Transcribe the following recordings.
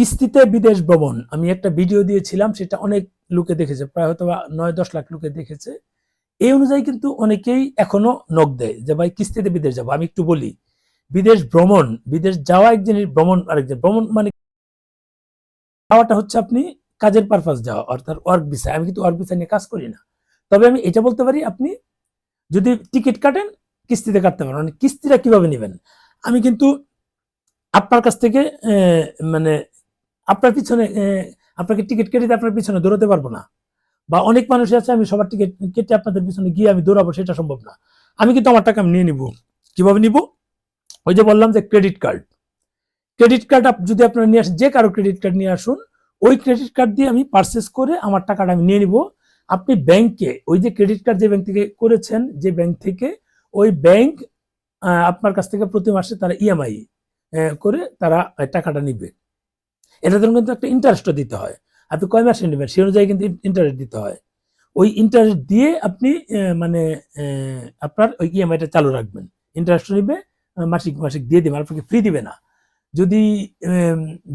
কিস্তিতে বিদেশ ভ্রমণ। আমি একটা ভিডিও দিয়েছিলাম, সেটা অনেক লোকে দেখেছে, প্রায় হয়তো নয়, দশ লাখ লোকে দেখেছে। এই অনুযায়ী কিন্তু অনেকেই এখনও নখ দেয় যে, ভাই, কিস্তিতে বিদেশ যাব। আমি একটু বলি, বিদেশ ভ্রমণ, বিদেশ যাওয়া এক জিনিস, ভ্রমণ আরেক জিনিস। ভ্রমণ মানে যাওয়াটা হচ্ছে আপনি কাজের পারপাস যাওয়া অর্থাৎ ওয়ার্ক ভিসা আমি কিন্তু ওয়ার্ক ভিসা নিয়ে কাজ করি না। তবে আমি এটা বলতে পারি, আপনি যদি টিকিট কাটেন, কিস্তিতে কাটতে পারেন। মানে কিস্তিটা কীভাবে নেবেন? আমি কিন্তু আপনার কাছ থেকে মানে আপনার পিছনে আপনাকে টিকিট কেটে আপনার পিছনে দৌড়াতে পারব না। বা অনেক মানুষ আছে, আমি সবার টিকিট কেটে আপনাদের পিছনে গিয়ে আমি দৌড়াবো, সেটা সম্ভব না। আমি কিন্তু আমার টাকা আমি নিয়ে নিব। কীভাবে নিব? ওই যে বললাম যে ক্রেডিট কার্ড। ক্রেডিট কার্ড যদি আপনারা নিয়ে আসেন, যে কারও ক্রেডিট কার্ড নিয়ে আসুন, ওই ক্রেডিট কার্ড দিয়ে আমি পারচেস করে আমার টাকাটা আমি নিয়ে নিব। আপনি ব্যাংকে, ওই যে ক্রেডিট কার্ড যে ব্যাংক থেকে করেছেন, যে ব্যাংক থেকে, ওই ব্যাংক আপনার কাছ থেকে প্রতি মাসে তারা ইএমআই করে তারা টাকাটা নিবে। এটার জন্য কিন্তু একটা ইন্টারেস্টও দিতে হয়। আপনি কয় মাসে নেবেন? সেই অনুযায়ী কিন্তু ইন্টারেস্ট দিতে হয়। ওই ইন্টারেস্ট দিয়ে আপনি মানে আপনার ওই ইএমআইটা চালু রাখবেন। ইন্টারেস্ট নিবে, মাসিক মাসিক দিয়ে দিবেন, আপনাকে ফ্রি দিবে না। যদি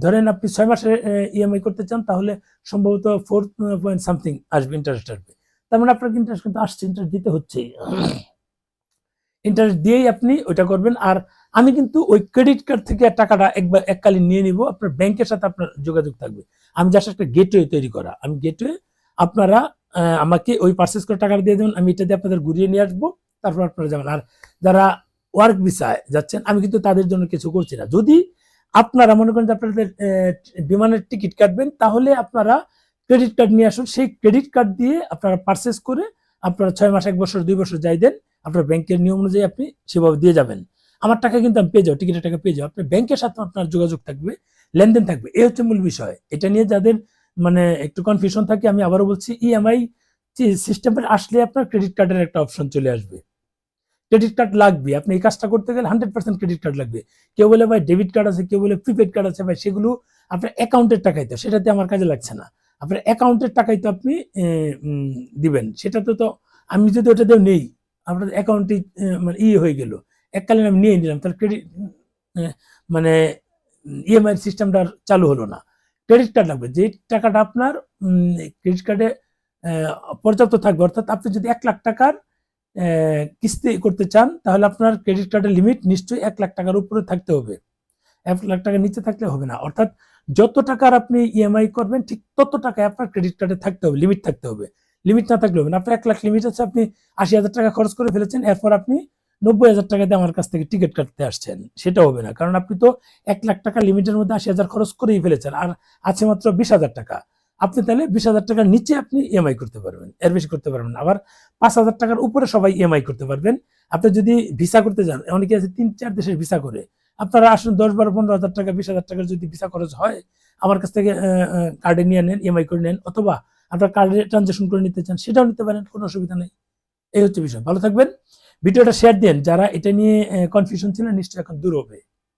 ধরেন আপনি ছয় মাসে ইএমআই করতে চান, তাহলে সম্ভবত ফোর পয়েন্ট সামথিং আসবে ইন্টারেস্ট আসবে। তার মানে আপনাকে ইন্টারেস্ট কিন্তু আসছে ইন্টারেস্ট দিতে হচ্ছেই। ইন্টারেস্ট দিয়েই আপনি ওইটা করবেন। আর আমি কিন্তু ওই ক্রেডিট কার্ড থেকে টাকাটা একবার এককালীন নিয়ে নিব, আপনার ব্যাংকের সাথে আপনার যোগাযোগ থাকবে। আমি জাস্ট একটা গেটওয়ে তৈরি করা। আমি গেটওয়ে আপনারা আমাকে ওই পার্সেস করে টাকাটা দিয়ে দেবেন, আমি এটা দিয়ে আপনাদের ঘুরিয়ে নিয়ে আসব, তারপর আপনারা যাবেন। আর যারা ওয়ার্ক ভিসায় যাচ্ছেন, আমি কিন্তু তাদের জন্য কিছু করছি না। যদি আপনারা মনে করেন যে আপনাদের বিমানের টিকিট কাটবেন, তাহলে আপনারা ক্রেডিট কার্ড নিয়ে আসুন। সেই ক্রেডিট কার্ড দিয়ে আপনারা পার্সেস করে আপনারা ছয় মাস, এক বছর, দুই বছর যাই দেন, আপনার ব্যাংকের নিয়ম অনুযায়ী আপনি সেভাবে দিয়ে যাবেন। আমার টাকা কিন্তু আমি পেয়ে যাব টিকিটের টাকা পেয়ে যাব। আপনার ব্যাংকের সাথে আপনার যোগাযোগ থাকবে, লেনদেন থাকবে, এই হচ্ছে মূল বিষয়। এটা নিয়ে যাদের মানে একটু কনফিউশন থাকে, আমি আবারও বলছি E ইএমআই সিস্টেমের আসলে আপনার ক্রেডিট কার্ডের একটা অপশন চলে আসবে। ক্রেডিট কার্ড লাগবে, আপনি এই কাজটা করতে গেলে হান্ড্রেড পার্সেন্ট ক্রেডিট কার্ড লাগবে। কেউ বলে, ভাই ডেবিট কার্ড আছে, কেউ বলে প্রিপেড কার্ড আছে, ভাই, সেগুলো আপনার অ্যাকাউন্টের টাকাই তো সেটাতে আমার কাজে লাগছে না। আপনার অ্যাকাউন্টের টাকাই তো আপনি দিবেন। সেটাতে তো আমি যদি ওটা দিয়ে নেই, আপনার অ্যাকাউন্টে মানে ইয়ে হয়ে গেল। এককালীন আমি নিয়ে নিলাম, তাহলে ক্রেডিট মানে ইএমআই সিস্টেমটা চালু হলো না। ক্রেডিট কার্ড লাগবে, যে টাকাটা আপনার ক্রেডিট কার্ডে পর্যাপ্ত থাকবে, অর্থাৎ আপনি যদি এক লাখ টাকার কিস্তি করতে চান, তাহলে আপনার ক্রেডিট কার্ডের লিমিট নিশ্চয়ই এক লাখ টাকার উপরে থাকতে হবে। এক লাখ টাকার নিচে থাকলে হবে না। অর্থাৎ যত টাকার আপনি ইএমআই করবেন, ঠিক তত টাকায় আপনার ক্রেডিট কার্ডে থাকতে হবে লিমিট থাকতে হবে। লিমিট না থাকলে হবে না। আপনার এক লাখ লিমিট আছে, আপনি আশি হাজার টাকা খরচ করে ফেলেছেন, এরপর আপনি নব্বই হাজার টাকা দিয়ে আমার কাছ থেকে টিকিট কাটতে আসছেন, সেটা হবে না। কারণ আপনি তো এক লাখ টাকা লিমিটের মধ্যে আশি হাজার খরচ করেই ফেলেছেন, আর আছে মাত্র বিশ হাজার টাকা। আপনি তাহলে বিশ হাজার টাকার নিচে আপনি ইএমআই করতে পারবেন, এর বেশি করতে পারবেন। আবার পাঁচ হাজার টাকার উপরে সবাই ইএমআই করতে পারবেন। আপনি যদি ভিসা করতে যান অনেকে আছে তিন, চার দেশের ভিসা করে, আপনারা আসুন দশ বারো, পনেরো হাজার টাকা, বিশ হাজার টাকার যদি ভিসা খরচ হয়, আমার কাছ থেকে কার্ডে নিয়ে নেন ইএমআই করে নেন, অথবা আপনার কার্ডে ট্রানজেকশন করে নিতে চান, সেটাও নিতে পারেন, কোনো অসুবিধা নেই। এই হচ্ছে বিষয়। ভালো থাকবেন। ভিডিওটা শেয়ার দেন যারা এটা নিয়ে কনফিউশন ছিল নিশ্চয়ই এখন দূর হবে।